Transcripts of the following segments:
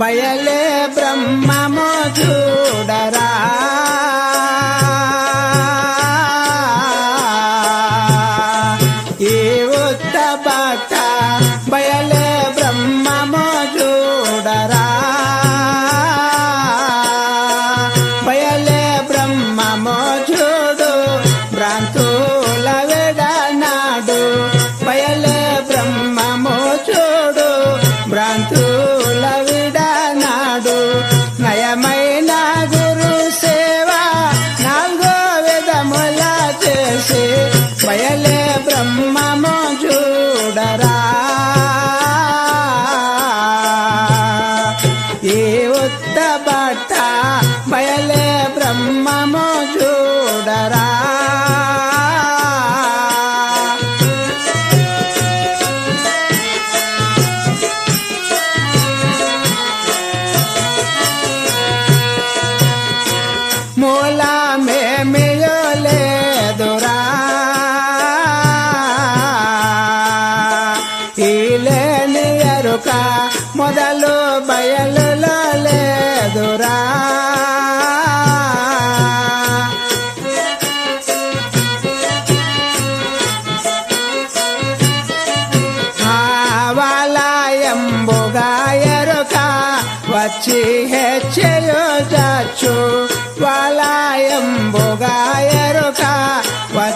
బయలే బ్రహ్మము చూడరా ఈ ఉత్త బట్ట బయలే బ్రహ్మము చూడరా బయలే బ్రహ్మము చూడు మూలమేమియో లేదురా. ఈలేని ఎరుక మొదలు బయలు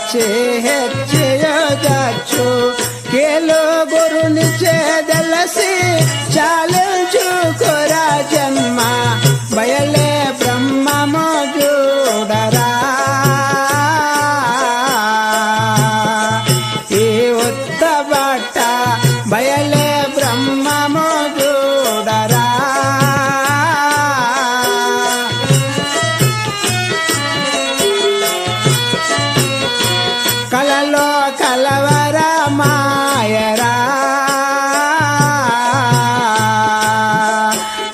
কাছে হেচ্ছে যাচ্ছ কেলো গরু নিচে দেলাসে চালে కలవర మాయరా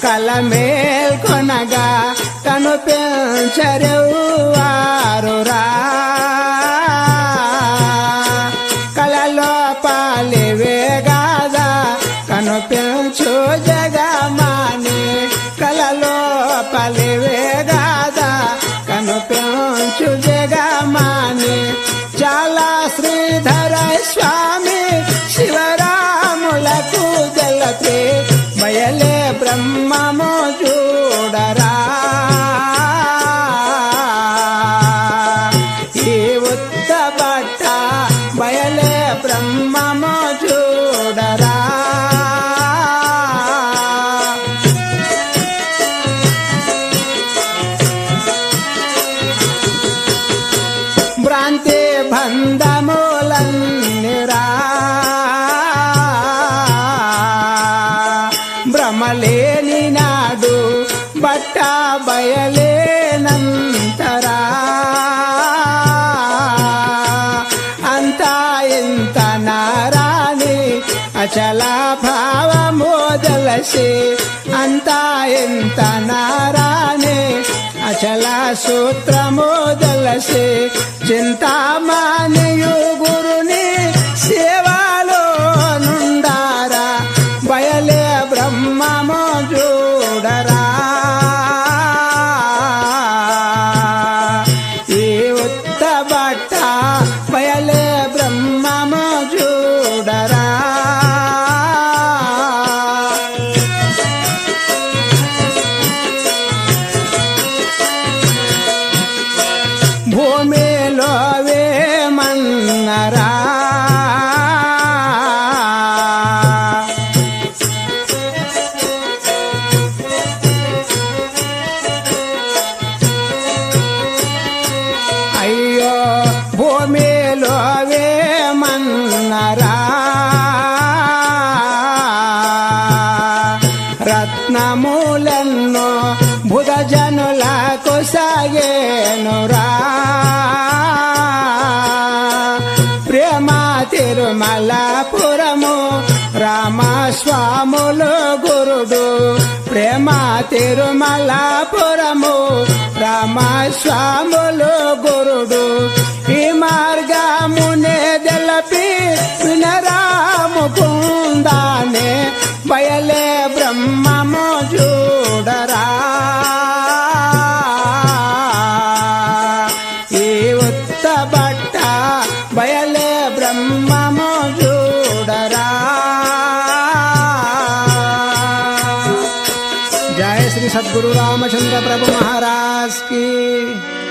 కల మేల్కొనగా కనుపించరెవారురా బట్ట బయలే బ్రహ్మము చూడరా. భ్రాంతి బంధములన్నిరా భ్రమలేని నాడు బట్ట బయలేనంతరా. అచల భావమోదలసి అంతా ఎంత నారానే? అచల సూత్రమోదలసి చింతామానియు వేమన్నరా అయ్యో భూమిలో వేమన్నరా రత్నమూలన్నో బుధజనులకు సాగేనురా? తిరుమలపురము రామస్వాములు గురుడు. ప్రేమ తిరుమలపురము రామస్వాములు గురుడు. श्री सद्गुरु रामचंद्र प्रभु महाराज की।